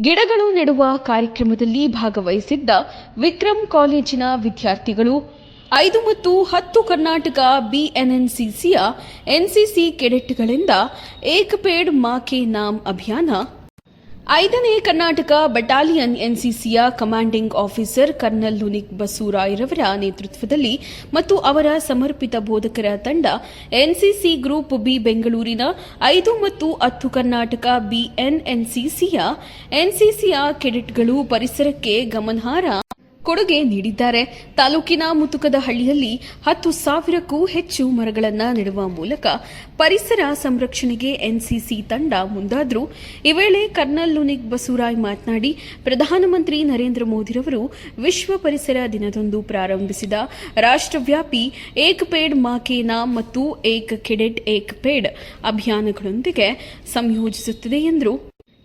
ಗಿಡಗಳು ನೆಡುವ ಕಾರ್ಯಕ್ರಮದಲ್ಲಿ ಭಾಗವಹಿಸಿದ್ದ ವಿಕ್ರಮ್ ಕಾಲೇಜಿನ ವಿದ್ಯಾರ್ಥಿಗಳು, ಐದು ಮತ್ತು ಹತ್ತು ಕರ್ನಾಟಕ ಬಿಎನ್ಎನ್ಸಿಸಿಯ ಎನ್ಸಿಸಿ ಕೆಡೆಟ್ಗಳಿಂದ ಏಕ್ ಪೇಡ್ ಮಾ ಕೆ ನಾಮ್ ಅಭಿಯಾನ ಐದನೇ ಕರ್ನಾಟಕ ಬಟಾಲಿಯನ್ ಎನ್ಸಿಸಿಯ ಕಮಾಂಡಿಂಗ್ ಆಫೀಸರ್ ಕರ್ನಲ್ ಲುನಿಕ್ ಬಸೂರಾಯ್ರವರ ನೇತೃತ್ವದಲ್ಲಿ ಮತ್ತು ಅವರ ಸಮರ್ಪಿತ ಬೋಧಕರ ತಂಡ ಎನ್ಸಿಸಿ ಗ್ರೂಪ್ ಬಿ ಬೆಂಗಳೂರಿನ ಐದು ಮತ್ತು ಹತ್ತು ಕರ್ನಾಟಕ ಬಿಎನ್ಎನ್ಸಿಸಿಯ ಎನ್ಸಿಸಿಯ ಕೆಡೆಟ್ಗಳು ಪರಿಸರಕ್ಕೆ ಗಮನಾರ್ಹ ಕೊಡುಗೆ ನೀಡಿದ್ದಾರೆ. ತಾಲೂಕಿನ ಮುತುಕದ ಹಳ್ಳಿಯಲ್ಲಿ ಹತ್ತು ಸಾವಿರಕ್ಕೂ ಹೆಚ್ಚು ಮರಗಳನ್ನು ನೆಡುವ ಮೂಲಕ ಪರಿಸರ ಸಂರಕ್ಷಣೆಗೆ ಎನ್ಸಿಸಿ ತಂಡ ಮುಂದಾದ್ರು. ಈ ವೇಳೆ ಕರ್ನಲ್ ಲುನಿಕ್ ಬಸೂರಾಯ್ ಮಾತನಾಡಿ, ಪ್ರಧಾನಮಂತ್ರಿ ನರೇಂದ್ರ ಮೋದಿರವರು ವಿಶ್ವ ಪರಿಸರ ದಿನದಂದು ಪ್ರಾರಂಭಿಸಿದ ರಾಷ್ಟ್ರವ್ಯಾಪಿ ಏಕ್ ಪೇಡ್ ಮಾಕೇನಾ ಮತ್ತು ಏಕ್ ಕೆಡೆಟ್ ಏಕ್ ಪೇಡ್ ಅಭಿಯಾನಗಳೊಂದಿಗೆ ಸಂಯೋಜಿಸುತ್ತಿದೆ ಎಂದರು.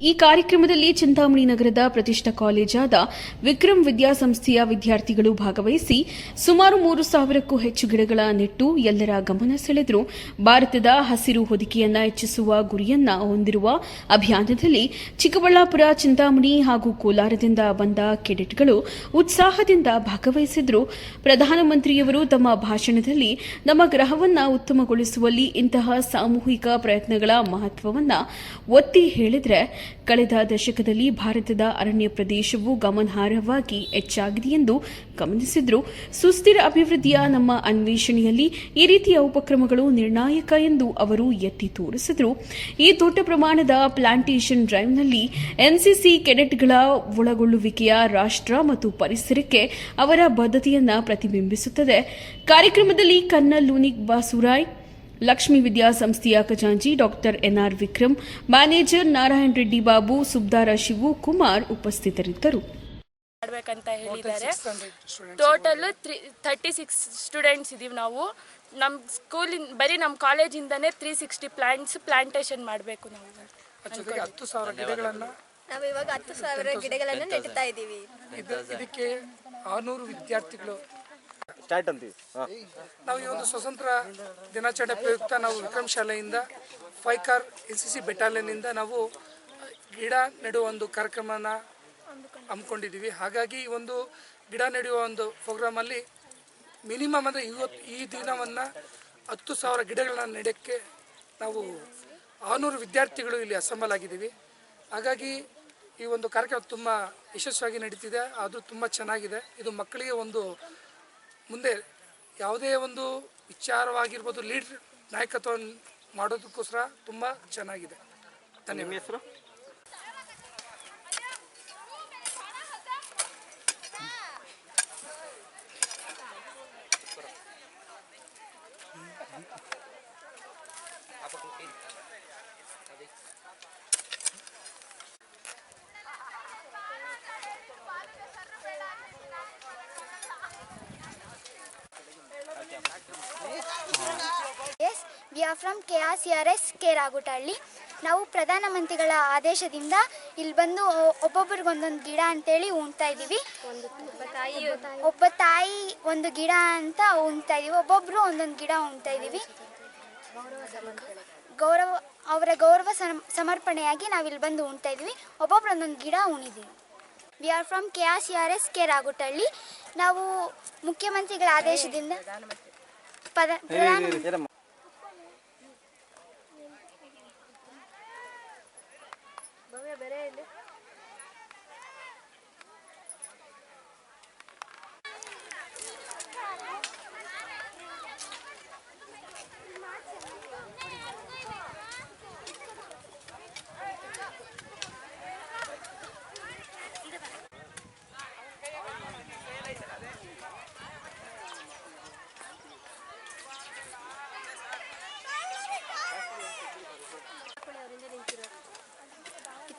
ಈ ಕಾರ್ಯಕ್ರಮದಲ್ಲಿ ಚಿಂತಾಮಣಿ ನಗರದ ಪ್ರತಿಷ್ಠಾ ಕಾಲೇಜಾದ ವಿಕ್ರಮ್ ವಿದ್ಯಾಸಂಸ್ಥೆಯ ವಿದ್ಯಾರ್ಥಿಗಳು ಭಾಗವಹಿಸಿ ಸುಮಾರು ಮೂರು ಸಾವಿರಕ್ಕೂ ಹೆಚ್ಚು ಗಿಡಗಳ ನೆಟ್ಟು ಎಲ್ಲರ ಗಮನ ಸೆಳೆದರು. ಭಾರತದ ಹಸಿರು ಹೊದಿಕೆಯನ್ನ ಹೆಚ್ಚಿಸುವ ಗುರಿಯನ್ನ ಹೊಂದಿರುವ ಅಭಿಯಾನದಲ್ಲಿ ಚಿಕ್ಕಬಳ್ಳಾಪುರ, ಚಿಂತಾಮಣಿ ಹಾಗೂ ಕೋಲಾರದಿಂದ ಬಂದ ಕೆಡೆಟ್ಗಳು ಉತ್ಸಾಹದಿಂದ ಭಾಗವಹಿಸಿದ್ರು. ಪ್ರಧಾನಮಂತ್ರಿಯವರು ತಮ್ಮ ಭಾಷಣದಲ್ಲಿ ನಮ್ಮ ಗ್ರಹವನ್ನ ಉತ್ತಮಗೊಳಿಸುವಲ್ಲಿ ಇಂತಹ ಸಾಮೂಹಿಕ ಪ್ರಯತ್ನಗಳ ಮಹತ್ವವನ್ನ ಒತ್ತಿ ಹೇಳಿದ್ರೆ ಕಳೆದ ದಶಕದಲ್ಲಿ ಭಾರತದ ಅರಣ್ಯ ಪ್ರದೇಶವು ಗಮನಾರ್ಹವಾಗಿ ಹೆಚ್ಚಾಗಿದೆ ಎಂದು ಗಮನಿಸಿದ್ರು. ಸುಸ್ಥಿರ ಅಭಿವೃದ್ಧಿಯ ನಮ್ಮ ಅನ್ವೇಷಣೆಯಲ್ಲಿ ಈ ರೀತಿಯ ಉಪಕ್ರಮಗಳು ನಿರ್ಣಾಯಕ ಎಂದು ಅವರು ಎತ್ತಿ ತೋರಿಸಿದರು. ಈ ದೊಡ್ಡ ಪ್ರಮಾಣದ ಪ್ಲಾಂಟೇಷನ್ ಡ್ರೈವ್ನಲ್ಲಿ ಎನ್ಸಿಸಿ ಕೆಡೆಟ್ಗಳ ಒಳಗೊಳ್ಳುವಿಕೆಯ ರಾಷ್ಟ್ರ ಮತ್ತು ಪರಿಸರಕ್ಕೆ ಅವರ ಬದ್ಧತೆಯನ್ನು ಪ್ರತಿಬಿಂಬಿಸುತ್ತದೆ. ಕಾರ್ಯಕ್ರಮದಲ್ಲಿ ಕನ್ನ ಲೂನಿಕ್ ಬಾಸುರಾಯ್ ಲಕ್ಷ್ಮೀ ವಿದ್ಯಾಸಂಸ್ಥೆಯ ಖಜಾಂಚಿ doctor N R Vikram manager Narayana Reddy Babu ಸುಬ್ದಾರ Shivu Kumar ಉಪಸ್ಥಿತರಿದ್ದರು. ಮಾಡ್ಬೇಕಂತ ಹೇಳಿದ್ದಾರೆ. Total three thirty six students ಇದೀವಿ ನಾವು. ನಮ್ಮ ಸ್ಕೂಲಿಂದ ಬರೀ ನಮ್ಮ ಕಾಲೇಜಿಂದನೇ ತ್ರೀ ಸಿಕ್ಸ್ಟಿ ಪ್ಲಾಂಟ್ಸ್ ಪ್ಲಾಂಟೇಶನ್ ಮಾಡಬೇಕು ನಾವು. ಹತ್ತು ಸಾವಿರ ಗಿಡಗಳನ್ನು ನಾವು ಇವಾಗ ಹತ್ತು ಸಾವಿರ ಗಿಡಗಳನ್ನು ನೆಡ್ತಾ ಇದ್ದೀವಿ. ಇದು ಇದಕ್ಕೆ ಆರುನೂರು ವಿದ್ಯಾರ್ಥಿಗಳು ಸ್ಟಾರ್ಟ್ ಅಂತೀವಿ. ನಾವು ಈ ಒಂದು ಸ್ವತಂತ್ರ ದಿನಾಚರಣೆ ಪ್ರಯುಕ್ತ ನಾವು ವಿಕ್ರಮ್ ಶಾಲೆಯಿಂದ ಫೈಕಾರ್ ಎನ್ ಸಿ ಸಿ ಬೆಟಾಲಿಯನ್ನಿಂದ ನಾವು ಗಿಡ ನೆಡುವ ಒಂದು ಕಾರ್ಯಕ್ರಮನ ಹಮ್ಮಿಕೊಂಡಿದ್ದೀವಿ. ಹಾಗಾಗಿ ಈ ಒಂದು ಗಿಡ ನೆಡುವ ಒಂದು ಪ್ರೋಗ್ರಾಮಲ್ಲಿ ಮಿನಿಮಮ್ ಅಂದರೆ ಇವತ್ತು ಈ ದಿನವನ್ನು ಹತ್ತು ಸಾವಿರ ಗಿಡಗಳನ್ನ ನೆಡೋಕ್ಕೆ ನಾವು ಆರುನೂರು ವಿದ್ಯಾರ್ಥಿಗಳು ಇಲ್ಲಿ ಅಸೆಂಬಲ್ ಆಗಿದ್ದೀವಿ. ಹಾಗಾಗಿ ಈ ಒಂದು ಕಾರ್ಯಕ್ರಮ ತುಂಬ ಯಶಸ್ವಿಯಾಗಿ ನಡೀತಿದೆ. ಅದು ತುಂಬ ಚೆನ್ನಾಗಿದೆ. ಇದು ಮಕ್ಕಳಿಗೆ ಒಂದು ಮುಂದೆ ಯಾವುದೇ ಒಂದು ವಿಚಾರವಾಗಿರ್ಬೋದು ಲೀಡ್ ನಾಯಕತ್ವ ಮಾಡೋದಕ್ಕೋಸ್ಕರ ತುಂಬ ಚೆನ್ನಾಗಿದೆ. ಧನ್ಯವಾದ. ಹೆಸರು? R from K R C R S K Ragutahalli ನಾವು ಪ್ರಧಾನಮಂತ್ರಿಗಳ ಆದೇಶದಿಂದ ಇಲ್ಲಿ ಬಂದು ಒಬ್ಬೊಬ್ಬರಿಗೊಂದೊಂದು ಗಿಡ ಅಂತೇಳಿ ಉಣ್ತಾ ಇದ್ದೀವಿ. ಒಬ್ಬ ತಾಯಿ ಒಂದು ಗಿಡ ಅಂತ ಉಣ್ತಾ ಇದ್ದೀವಿ. ಒಬ್ಬೊಬ್ಬರು ಒಂದೊಂದು ಗಿಡ ಉಣ್ತಾ ಇದ್ದೀವಿ. ಗೌರವ ಅವರ ಗೌರವ ಸಮ- ಸಮರ್ಪಣೆಯಾಗಿ ನಾವು ಇಲ್ಲಿ ಬಂದು ಉಣ್ತಾ ಇದ್ದೀವಿ. ಒಬ್ಬೊಬ್ರು ಒಂದೊಂದು ಗಿಡ ಉಣಿದ್ದೀವಿ V R from K R C R S K Ragutahalli ನಾವು ಮುಖ್ಯಮಂತ್ರಿಗಳ ಆದೇಶದಿಂದ ಪ್ರಧಾನ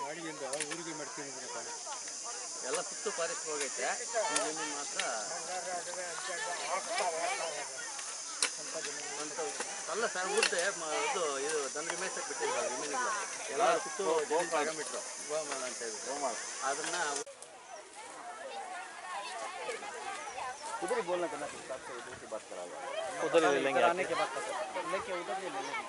ಗಾಡಿಯಿಂದ ಊರಿಗೆ ಮಾಡ್ಕೊಂಡಿದ್ದೀರಪ್ಪ ಎಲ್ಲ ಸುತ್ತು ಫಾರೆಸ್ಟ್ ಹೋಗೈತೆ ಮಾತ್ರ ಅಲ್ಲ ಸರ್ ಊರ್ದೆ ಇದು ಇದು ದಂದ್ರಿ ಮೇಸಕ್ಕೆ ಬಿಟ್ಟಿಲ್ಲ ಎಲ್ಲ ಸುತ್ತು ತಗೊಂಬಿಟ್ರು ಗೋಮಾಳ ಅಂತ ಹೇಳಿ ಗೋಮಾಳ ಅದನ್ನ उधर ही बोलना करना फिर से उधर की बात करा लो उधर ही ले लेंगे आने के बाद लेके उधर ही ले लेंगे।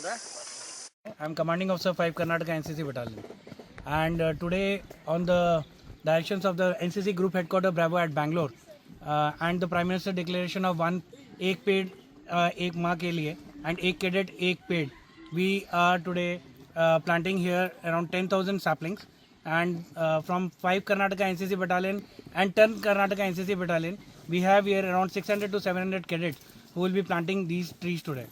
ये रिजल्ट डाल देते हैं। I'm commanding officer 5 Karnataka NCC battalion. And uh, today, on the directions of the NCC group headquarters Bravo at Bangalore, uh, and the Prime Minister declaration of one एक पेड़ uh, एक माह के लिए and एक cadet एक पेड़, we are today uh, planting here around 10,000 saplings. And uh, from 5 Karnataka NCC battalion and 10 Karnataka NCC battalion, we have here around 600 to 700 cadets who will be planting these trees today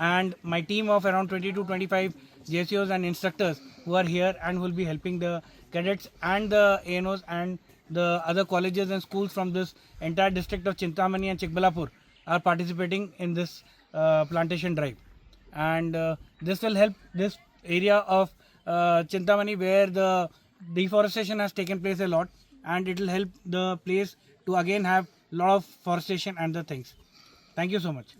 and my team of around 20 to 25 JCOs and instructors who are here and will be helping the cadets and the ANOs and the other colleges and schools from this entire district of Chintamani and Chikbalapur are participating in this uh, plantation drive. And uh, this will help this area of uh, Chintamani where the deforestation has taken place a lot and it will help the place to again have a lot of forestation and the things. Thank you so much.